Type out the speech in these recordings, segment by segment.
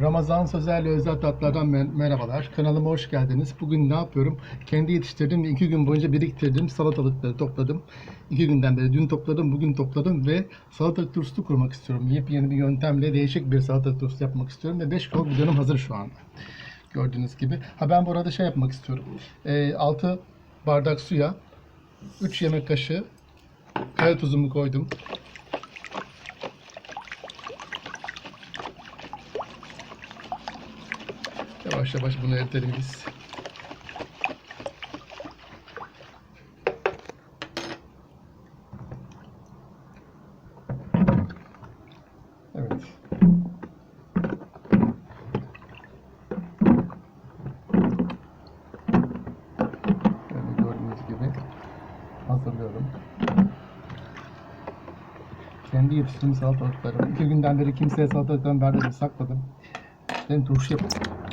Ramazan Sözer'le özel tatlardan mer- merhabalar. Kanalıma hoş geldiniz. Bugün ne yapıyorum? Kendi yetiştirdiğim ve iki gün boyunca biriktirdiğim salatalıkları topladım. İki günden beri dün topladım, bugün topladım ve salatalık turşusu kurmak istiyorum. Yepyeni bir yöntemle değişik bir salatalık turşusu yapmak istiyorum ve 5 kilo bidonum hazır şu anda. Gördüğünüz gibi. Ha ben bu arada şey yapmak istiyorum. 6 bardak suya 3 yemek kaşığı kaya tuzumu koydum. Yavaş yavaş bunu eritelim biz. Evet. Gördüğünüz gibi hazırlıyorum. Kendi yetiştirdiğim salatalıklarım. İki günden beri kimseye salatalıklarımı vermedim, sakladım. Ben turşu yapıyorum.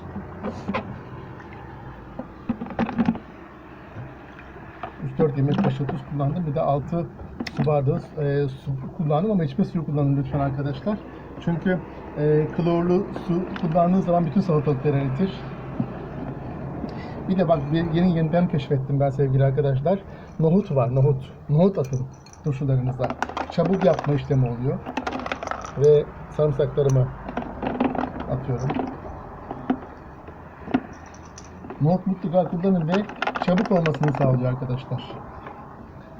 Üç dört yemek kaşığı tuz kullandım. Bir de 6 su bardağı e, su kullandım ama içme suyu kullanın lütfen arkadaşlar. Çünkü e, klorlu su kullandığınız zaman bütün salatalıkları eritir. Bir de bak bir yeni yöntem keşfettim ben sevgili arkadaşlar. Nohut var, nohut. Nohut atın turşularınıza. Çabuk yapma işlemi oluyor. Ve sarımsaklarımı atıyorum. Nohut mutlaka kullanın ve çabuk olmasını sağlıyor arkadaşlar.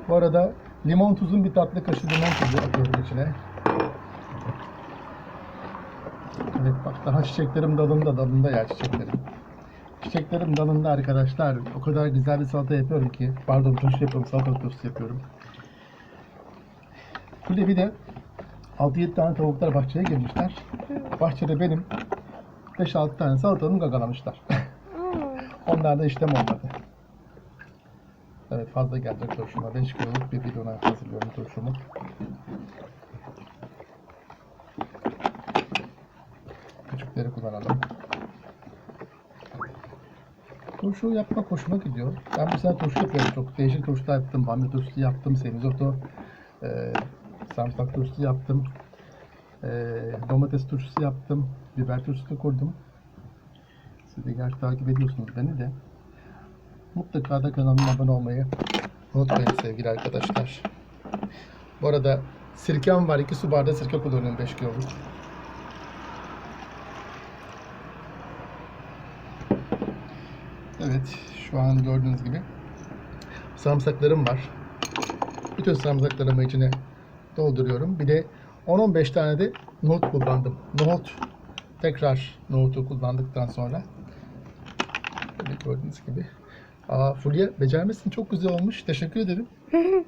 Bu arada limon tuzun bir tatlı kaşığı limon tuzu atıyorum içine. Evet bak daha çiçeklerim dalında dalında ya çiçeklerim. Çiçeklerim dalında arkadaşlar. O kadar güzel bir salata yapıyorum ki. Pardon turşu yapıyorum. Salata turşusu yapıyorum. Burada bir de 6-7 tane tavuklar bahçeye girmişler. Bahçede benim 5-6 tane salatamı gagalamışlar. Onlar da işlem olmadı. Evet fazla gelecek turşuma. 5 kiloluk bir bidona hazırlıyorum turşumu. Küçükleri kullanalım. Turşu yapmak hoşuma gidiyor. Ben bu sene turşu yapıyorum. Çok değişik turşular yaptım. Bamya turşusu yaptım. Semizotu, e, sarımsak turşusu yaptım. E, domates turşusu yaptım. Biber turşusu kurdum. Siz de gerçi takip ediyorsunuz beni de. Mutlaka da kanalıma abone olmayı unutmayın sevgili arkadaşlar. Bu arada sirkem var. 2 su bardağı sirke kullanıyorum 5 kiloluk. Evet, şu an gördüğünüz gibi sarımsaklarım var. Bütün sarımsaklarımı içine dolduruyorum. Bir de 10-15 tane de nohut kullandım. Nohut, tekrar nohutu kullandıktan sonra gördüğünüz gibi. Aa, Fulya becermişsin. Çok güzel olmuş. Teşekkür ederim.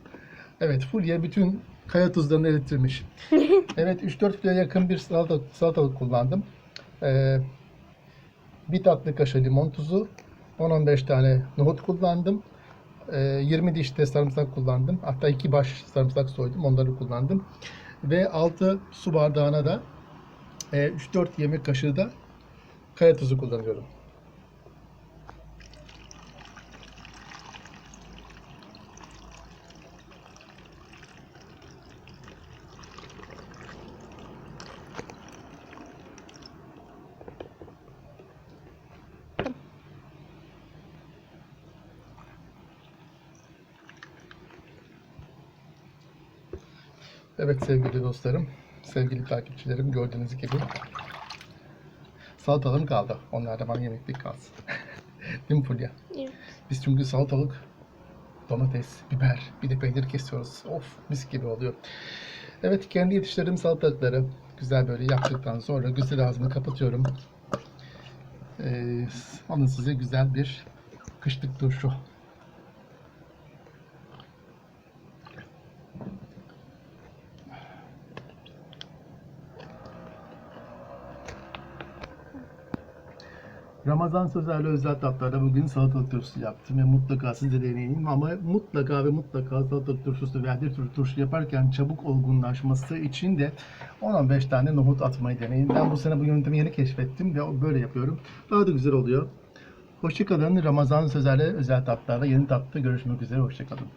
Evet, Fulya bütün kaya tuzlarını erittirmiş. Evet, 3-4 kilo yakın bir salatalık, salatalık kullandım. Ee, bir tatlı kaşığı limon tuzu, 10-15 tane nohut kullandım. Ee, 20 diş de sarımsak kullandım. Hatta iki baş sarımsak soydum. Onları kullandım. Ve 6 su bardağına da e, 3-4 yemek kaşığı da kaya tuzu kullanıyorum. Evet sevgili dostlarım, sevgili takipçilerim gördüğünüz gibi salatalığım kaldı. Onlar da bana yemeklik kalsın. Değil mi Fulya? Evet. Biz çünkü salatalık, domates, biber, bir de peynir kesiyoruz. Of mis gibi oluyor. Evet kendi yetiştirdiğim salatalıkları güzel böyle yaptıktan sonra güzel ağzını kapatıyorum. Ee, alın size güzel bir kışlık turşu. Ramazan Sözer'le özel tatlarda bugün salatalık turşusu yaptım ve mutlaka siz de deneyin ama mutlaka ve mutlaka salatalık turşusu veya bir tür turşu yaparken çabuk olgunlaşması için de 10-15 tane nohut atmayı deneyin. Ben bu sene bu yöntemi yeni keşfettim ve böyle yapıyorum. Daha da güzel oluyor. Hoşçakalın. Ramazan Sözer'le özel tatlarda yeni tatta görüşmek üzere. Hoşçakalın.